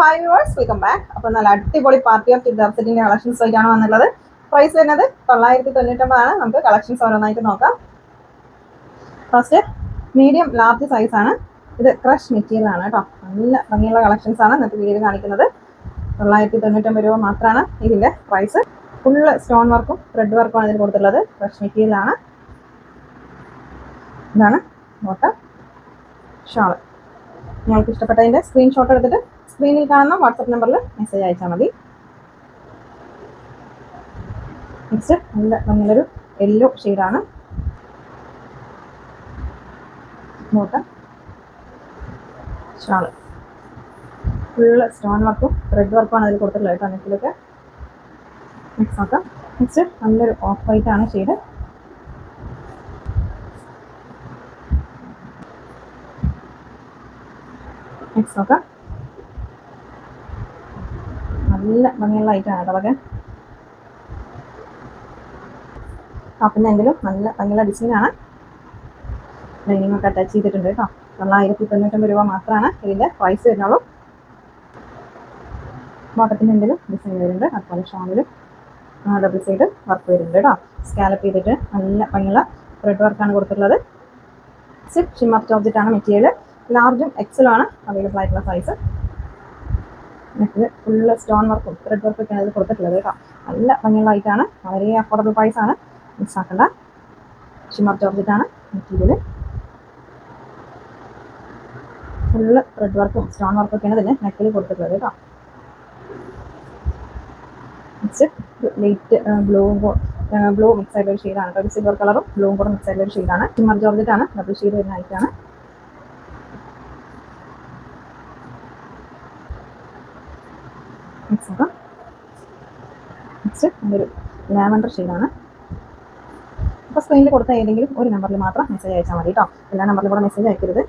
Hi verse welcome back അപ്പോൾ നല്ല അടിപൊളി പാർട്ടി ഓഫ് ചുരിദാർ സെറ്റിന്റെ കളക്ഷൻസ് ആയിട്ടാണ് വന്നുള്ളത് പ്രൈസ് വരുന്നത് തൊള്ളായിരത്തി തൊണ്ണൂറ്റൊമ്പതാണ് നമുക്ക് കളക്ഷൻസ് ഓരോന്നായിട്ട് നോക്കാം. ഫസ്റ്റ് മീഡിയം ലാർജ് സൈസ് ആണ്. ഇത് ക്രഷ് മെറ്റീരിയൽ ആണ് കേട്ടോ. നല്ല ഭംഗിയുള്ള കളക്ഷൻസ് ആണ് ഇന്നത്തെ വീഡിയോയിൽ കാണിക്കുന്നത്. തൊള്ളായിരത്തി തൊണ്ണൂറ്റൊമ്പത് രൂപ മാത്രമാണ് ഇതിന്റെ പ്രൈസ് ഫുള്ള് സ്റ്റോൺ വർക്കും ത്രെഡ് വർക്കും ആണ് ഇതിൽ കൊടുത്തിട്ടുള്ളത്. ക്രഷ് മെറ്റീരിയൽ ആണ്. ഇതാണ് ബോട്ടം നിങ്ങൾക്ക് ഇഷ്ടപ്പെട്ടതിന്റെ സ്ക്രീൻഷോട്ട് എടുത്തിട്ട് സ്ക്രീനിൽ കാണുന്ന വാട്സപ്പ് നമ്പറിൽ മെസ്സേജ് അയച്ചാൽ മതി. നെക്സ്റ്റ് നല്ല നല്ലൊരു യെല്ലോ ഷെയ്ഡാണ് ഷാൾ ഫുള്ള് സ്റ്റോൺ വർക്കും റെഡ് വർക്കുമാണ് അതിൽ കൊടുത്തിട്ടുള്ളത് കേട്ടോ നെക്കിലൊക്കെ നെക്സ്റ്റ് നോക്കാം. നെക്സ്റ്റ് നല്ലൊരു ഓഫ് വൈറ്റ് ആണ് ഷെയ്ഡ് നെക്സ്റ്റ് നോക്കാം. നല്ല ഭംഗിയുള്ള ഐറ്റമാണ് കേട്ടോ അതൊക്കെ. ടോപ്പിന്റെ എന്തെങ്കിലും നല്ല ഭംഗിയുള്ള ഡിസൈനാണ് ലൈനിങ് ഒക്കെ അറ്റാച്ച് ചെയ്തിട്ടുണ്ട് കേട്ടോ. തൊള്ളായിരത്തി തൊണ്ണൂറ്റൊമ്പത് രൂപ മാത്രമാണ് ഇതിന്റെ പ്രൈസ് വരുന്നുള്ളൂ. ബോട്ടത്തിന്റെ എന്തെങ്കിലും ഡിസൈൻ വരുന്നുണ്ട്. അതുപോലെ ഷോമിലും ഡബിൾ സൈഡ് വർക്ക് വരുന്നുണ്ട് കേട്ടോ. സ്കാലപ്പ് ചെയ്തിട്ട് നല്ല ഭംഗിയുള്ള ത്രെഡ് വർക്കാണ് കൊടുത്തിട്ടുള്ളത്. സിപ്പ് ഷിമ്മർ ചോർജിറ്റാണ് മെറ്റീരിയൽ ലാർജും എക്സലും ആണ് അവൈലബിൾ ആയിട്ടുള്ള സൈസ് നെക്കിൽ ഫുള്ള് സ്റ്റോൺ വർക്കും ത്രെഡ് വർക്കും ഒക്കെയാണ് ഇത് കൊടുത്തിട്ടുള്ളത് കേട്ടോ. നല്ല ഭംഗിയുള്ള ഐറ്റാണ് വളരെ അഫോർഡബിൾ പ്രൈസ് ആണ്. മിസ് ആക്കണ്ട. ഷിമ്മർ ചോർജിറ്റാണ് മെറ്റീരിയൽ ഫുള്ള് ത്രെഡ് വർക്കും സ്റ്റോൺ വർക്കും ഒക്കെയാണ് ഇതിന് നെക്കിൽ കൊടുത്തിട്ടുള്ളത് കേട്ടോ. നെക്സ്റ്റ് ലൈറ്റ് ബ്ലൂവും ബ്ലൂ മിക്സ് ആയിട്ടുള്ള ഒരു ഷെയ്ഡാണ് സിൽവർ കളറും ബ്ലൂ കൂടെ മിക്സ് ആയിട്ടുള്ള ഒരു ഷെയ്ഡാണ് ഷിമ്മർ ജോർജറ്റാണ് ഡബിൾ ഷെയ്ഡ് വരുന്ന നോക്കാം നെക്സ്റ്റ് ഒരു ലാവൻഡർ ഷെയ്ഡാണ്. അപ്പോൾ സ്ക്രീനിൽ കൊടുത്ത ഏതെങ്കിലും ഒരു നമ്പറിൽ മാത്രം മെസ്സേജ് അയച്ചാൽ മതി കേട്ടോ എല്ലാ നമ്പറിലും കൂടെ മെസ്സേജ് അയക്കരുത്.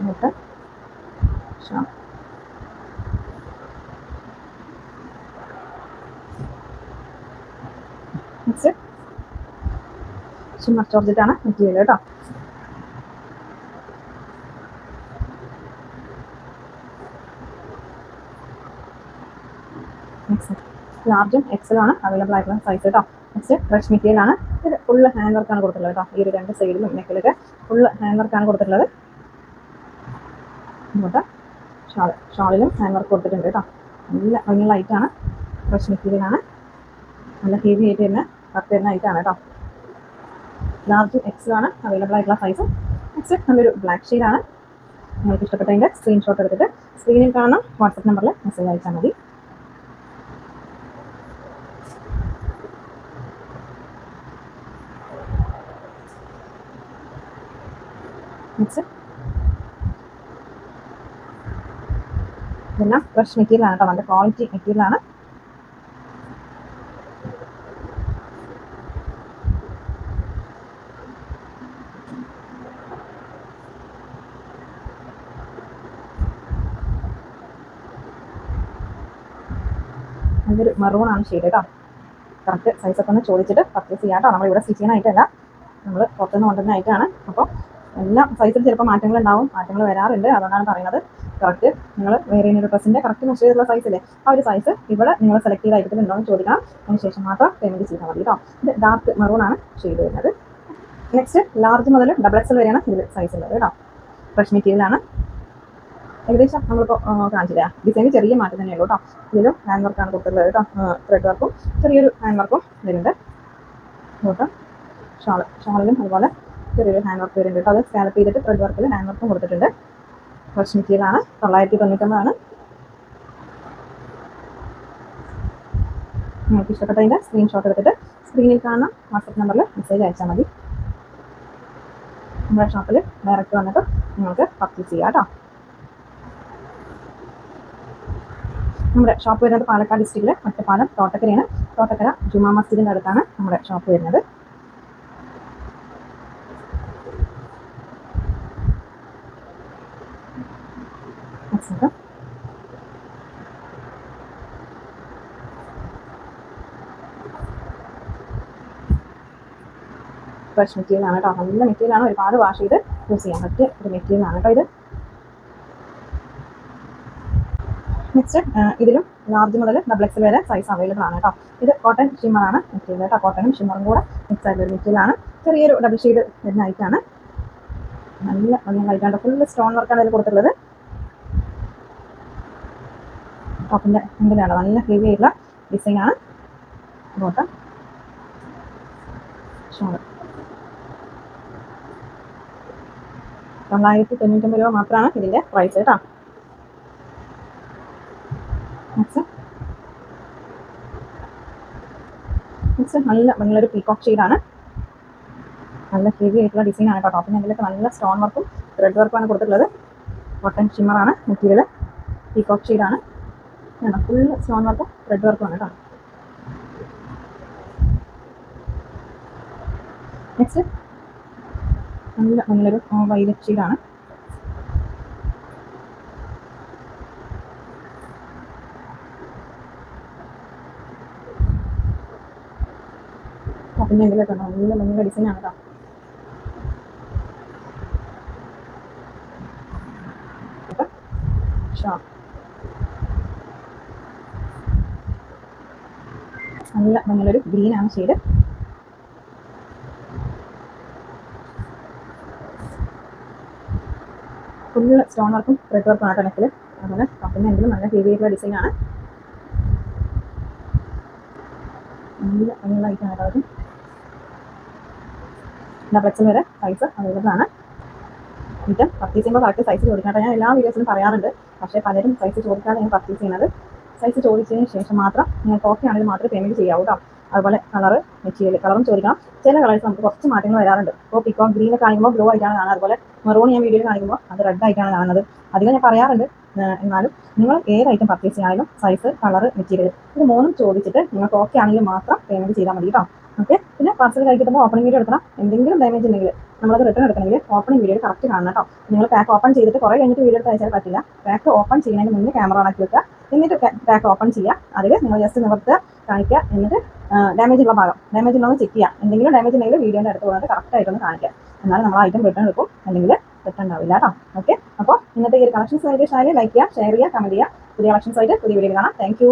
എന്നിട്ട് നെക്സ്റ്റ് ഷിമ്മർ മെറ്റീരിയൽ കേട്ടോ ലാർജും എക്സലും ആണ് അവൈലബിൾ ആയിട്ടുള്ള സൈസ് കേട്ടോ നെക്സ്റ്റ് ഫ്രഷ് മെറ്റീരിയൽ ആണ്. ഇത് ഫുള്ള് ഹാൻഡ് വർക്കാണ് കൊടുത്തിട്ടുള്ളത് കേട്ടോ ഈ ഒരു രണ്ട് സൈഡിലും നെക്കിലൊക്കെ ഫുള്ള് ഹാൻഡ് വർക്കാണ് കൊടുത്തിട്ടുള്ളത്. ഇങ്ങോട്ട് ഷാൾ ഷാളിലും ഹാൻഡ് വർക്ക് കൊടുത്തിട്ടുണ്ട് കേട്ടോ നല്ല ഭംഗിയുള്ള ഐറ്റാണ് ഫ്രഷ് മെറ്റീരിയൽ ആണ്. നല്ല ഹെവി ആയിട്ട് തന്നെ വർക്ക് വരുന്ന ഐറ്റാണ് കേട്ടോ ലാർജ് എക്സലും ആണ് അവൈലബിൾ ആയിട്ടുള്ള സൈസ് നെക്സ്റ്റ് നല്ലൊരു ബ്ലാക്ക് ഷെയ്ഡാണ് നിങ്ങൾക്ക് ഇഷ്ടപ്പെട്ടതിന്റെ സ്ക്രീൻഷോട്ട് എടുത്തിട്ട് സ്ക്രീനിൽ കാണുന്ന വാട്സപ്പ് നമ്പറിൽ മെസ്സേജ് അയച്ചാൽ മതി. ഇതെല്ലാം ഫ്രഷ് മെറ്റീരിയൽ ആണ് കേട്ടോ. നല്ല ക്വാളിറ്റി മെറ്റീരിയൽ ആണ്. നല്ലൊരു മെറൂൺ ആണ് ഷെയ്ഡ് കേട്ടോ. കറക്റ്റ് സൈസൊക്കെ ഒന്ന് ചോദിച്ചിട്ട് പർച്ചേസ് ചെയ്യാം കേട്ടോ. നമ്മളിവിടെ സ്റ്റിച്ച് ചെയ്യാനായിട്ടല്ല നമ്മൾ പുറത്തുനിന്ന് കൊണ്ടുവരുന്നതായിട്ടാണ് അപ്പോൾ എല്ലാം സൈസിൽ ചിലപ്പോൾ മാറ്റങ്ങൾ ഉണ്ടാവും മാറ്റങ്ങൾ വരാറുണ്ട്. അതുകൊണ്ടാണ് പറയുന്നത്. കറക്റ്റ് നിങ്ങൾ വേറെ ഒരു ഡ്രസ്സിന്റെ കറക്റ്റ് മെഷർ ചെയ്തിട്ടുള്ള സൈസില്ലേ ആ ഒരു സൈസ് ഇവിടെ നിങ്ങൾ സെലക്ട് ചെയ്ത ഐറ്റത്തിലുണ്ടോ എന്ന് ചോദിക്കണം. അതിന് ശേഷം മാത്രം പേയ്മെന്റ് ചെയ്താൽ മതി കേട്ടോ ഇത് ഡാർക്ക് മെറൂൺ ആണ് ഷെയ്ഡ് വരുന്നത്. നെക്സ്റ്റ് ലാർജ് മുതൽ ഡബിൾ എക്സൽ വരെയാണ് ഇതിൽ സൈസ് ഉള്ളത് കേട്ടോ ഫ്രഷ് മെറ്റീരിയലാണ് ഏകദേശം നമ്മളിപ്പോൾ കാണിച്ചില്ല? ഡിസൈനിൽ ചെറിയ മാറ്റം തന്നെയുള്ളൂ കേട്ടോ ഇതിലും ഹാൻഡ് വർക്കാണ് കൊടുത്തിട്ടുള്ളത് കേട്ടോ ത്രെഡ് വർക്കും ചെറിയൊരു ഹാൻഡ് വർക്കും വരുന്നുണ്ട് കേട്ടോ ഷാൾ ഷാളിലും അതുപോലെ ചെറിയൊരു ഹാൻഡ് വർക്ക് വരുന്നുണ്ട് അത് സ്കാലപ്പ് ചെയ്തിട്ട് ത്രെഡ് വർക്കിൽ ഹാൻഡ് വർക്കും കൊടുത്തിട്ടുണ്ട്. മെറ്റീരിയൽ ആണ്. തൊള്ളായിരത്തി തൊണ്ണൂറ്റൊമ്പതാണ് നിങ്ങൾക്ക് ഇഷ്ടപ്പെട്ടതിന്റെ സ്ക്രീൻഷോട്ട് എടുത്തിട്ട് സ്ക്രീനിൽ കാണുന്ന വാട്സപ്പ് നമ്പറിൽ മെസ്സേജ് അയച്ചാൽ മതി. നമ്മുടെ ഷോപ്പിൽ ഡയറക്റ്റ് വന്നിട്ട് നിങ്ങൾക്ക് പർച്ചേസ് ചെയ്യാം കേട്ടോ നമ്മുടെ ഷോപ്പ് വരുന്നത് പാലക്കാട് ഡിസ്ട്രിക്റ്റിലെ ഒറ്റപ്പാലം തോട്ടക്കരയാണ്. തോട്ടക്കര ജുമാ മസ്ജിദിന്റെ അടുത്താണ് നമ്മുടെ ഷോപ്പ് വരുന്നത്. നെക്സ്റ്റ് ഫ്രഷ് മെറ്റീരിയൽ ആണ് കേട്ടോ. നല്ല മെറ്റീരിയൽ ആണ് ഒരുപാട് വാഷ് ചെയ്ത് യൂസ് ചെയ്യാൻ പറ്റിയ ഒരു മെറ്റീരിയൽ ആണ് കേട്ടോ ഇത്. നെക്സ്റ്റ് ഇതിലും ലാർജ് മുതൽ ഡബിൾ എക്സ് വരെ സൈസ് അവൈലബിൾ ആണ് കേട്ടോ. ഇത് കോട്ടൺ ഷിമ്മർ ആണ് മെറ്റീരിയൽ കേട്ടോ. കോട്ടണും ഷിമ്മറും കൂടെ മിക്സ് ആയിട്ടുള്ള ഒരു മെറ്റീരിയൽ ആണ്. ചെറിയൊരു ഡബിൾ ഷെയ്ഡ് വരുന്ന ഐറ്റാണ് നല്ല നല്ല ലൈറ്റാണ് ഫുൾ സ്റ്റോൺ വർക്കാണ് ഇതിൽ കൊടുത്തിട്ടുള്ളത്. ടോപ്പിന്റെ മുമ്പിലാണ് നല്ല ഹെവി ആയിട്ടുള്ള ഡിസൈൻ ആണ്. ബോട്ടം ഷോൾ തൊള്ളായിരത്തി തൊണ്ണൂറ്റൊമ്പത് രൂപ മാത്രമാണ് ഇതിന്റെ പ്രൈസ് കേട്ടോ. നല്ല നല്ലൊരു പീകോക്ക് ഷെയ്ഡാണ് നല്ല ഹെവി ആയിട്ടുള്ള ഡിസൈൻ ആണ് കേട്ടോ. ടോപ്പിന് അതിലൊക്കെ നല്ല സ്റ്റോൺ വർക്കും ത്രെഡ് വർക്കുമാണ് കൊടുത്തിട്ടുള്ളത്. കോട്ടൺ ഷിമ്മറാണ് മെറ്റീരിയൽ പീകോക്ക് ഷെയ്ഡാണ് ഫുൾ സ്റ്റോൺ വർക്കും ത്രെഡ് വർക്കുമാണ് കേട്ടോ. നെക്സ്റ്റ് നല്ല നല്ലൊരു വൈലറ്റ് ടോപ്പിന്റെ ഇതിലൊക്കെ നല്ല ഡിസൈൻ ആണ് കേട്ടോ. ഷോപ്പ് നല്ല നല്ലൊരു ഗ്രീൻ ആണ് ഷെയ്ഡ് ഫുള്ള് സ്റ്റോൺ വർക്കും ത്രെഡ് വർക്കും ആണ് നെക്കിൽ അതുപോലെ ടോപ്പിന്റെ എങ്കിലും നല്ല ഹെവി ആയിട്ടുള്ള ഡിസൈൻ ആണ്. നല്ല ഐറ്റാണ് ഡബിൾ വരെ സൈസ് അവൈലബിൾ ആണ്. ഇത് പർച്ചേസ് ചെയ്യുമ്പോൾ കറക്റ്റ് സൈസ് ചോദിക്കണം ഞാൻ എല്ലാ വീഡിയോസിലും പറയാറുണ്ട്. പക്ഷേ പലരും സൈസ് ചോദിക്കാതെ ഞാൻ പർച്ചേസ് ചെയ്യുന്നത്. സൈസ് ചോദിച്ചതിന് ശേഷം മാത്രം നിങ്ങൾക്ക് ഓക്കെ ആണെങ്കിൽ മാത്രമേ പേയ്മെന്റ് ചെയ്യാവൂ കേട്ടോ അതുപോലെ കളർ മെറ്റീരിയൽ കളറും ചോദിക്കണം. ചില കളേഴ്സ് നമുക്ക് കുറച്ച് മാറ്റങ്ങൾ വരാറുണ്ട്. ഇപ്പോൾ പിക്കോ ഗ്രീൻ കാണുമ്പോൾ ബ്ലൂ ആയിട്ടാണ് കാണുന്നത്. അതുപോലെ മെറൂൺ ഞാൻ വീഡിയോയിൽ കാണിക്കുമ്പോൾ അത് റെഡ് ആയിട്ടാണ് കാണുന്നത്. അധികം ഞാൻ പറയാറുണ്ട്. എന്നാലും നിങ്ങൾ ഏത് ഐറ്റം പർച്ചേസ് ചെയ്യാനും സൈസ് കളർ മെറ്റീരിയൽ ഇത് മൂന്നും ചോദിച്ചിട്ട് നിങ്ങൾക്ക് ഓക്കെ ആണെങ്കിൽ മാത്രം പേയ്മെന്റ് ചെയ്താൽ മതി കേട്ടോ ഓക്കെ പിന്നെ പാർസൽ കൈ കിട്ടുമ്പോൾ ഓപ്പണിംഗ് വീഡിയോ എടുക്കണം. എന്തെങ്കിലും ഡാമേജ് ഉണ്ടെങ്കിൽ നമ്മളത് റിട്ടേൺ എടുക്കണമെങ്കിൽ ഓപ്പണിംഗ് വീഡിയോ കറക്റ്റ് കാണണം കേട്ടോ നിങ്ങൾ പാക്ക് ഓപ്പൺ ചെയ്തിട്ട് കുറേ കഴിഞ്ഞിട്ട് വീഡിയോ എടുത്ത് അയച്ചാൽ പറ്റില്ല. പാക്ക് ഓപ്പൺ ചെയ്യുന്നതിന് മുന്നേ ക്യാമറ ഓണാക്കി വെക്കുക. എന്നിട്ട് പാക്ക് ഓപ്പൺ ചെയ്യുക. അതിൽ നിങ്ങൾ ജസ്റ്റ് നിവർത്തുക കാണിക്കുക. എന്നിട്ട് ഡാമേജ് ഉള്ള ഭാഗം ഡാമേജ് ഉള്ളതെന്ന് ചെക്ക് ചെയ്യുക. എന്തെങ്കിലും ഡാമേജ് ഉണ്ടെങ്കിൽ വീഡിയോന്റെ അടുത്ത് പോകുന്നത് കറക്റ്റ് ആയിട്ടൊന്ന് കാണിക്കുക. എന്നാലും നമ്മൾ ഐറ്റം റിട്ടേൺ എടുക്കും. അല്ലെങ്കിൽ റിട്ടേൺ ഉണ്ടാവില്ല കേട്ടോ ഓക്കെ അപ്പോൾ ഇന്നത്തെ ഈ ഒരു കളക്ഷൻസ് ആയിട്ട് ലൈക്ക് ചെയ്യുക ഷെയർ ചെയ്യുക കമന്റ് ചെയ്യുക. പുതിയ കളക്ഷൻസ് ആയിട്ട് പുതിയ വീഡിയോ കാണാം. താങ്ക്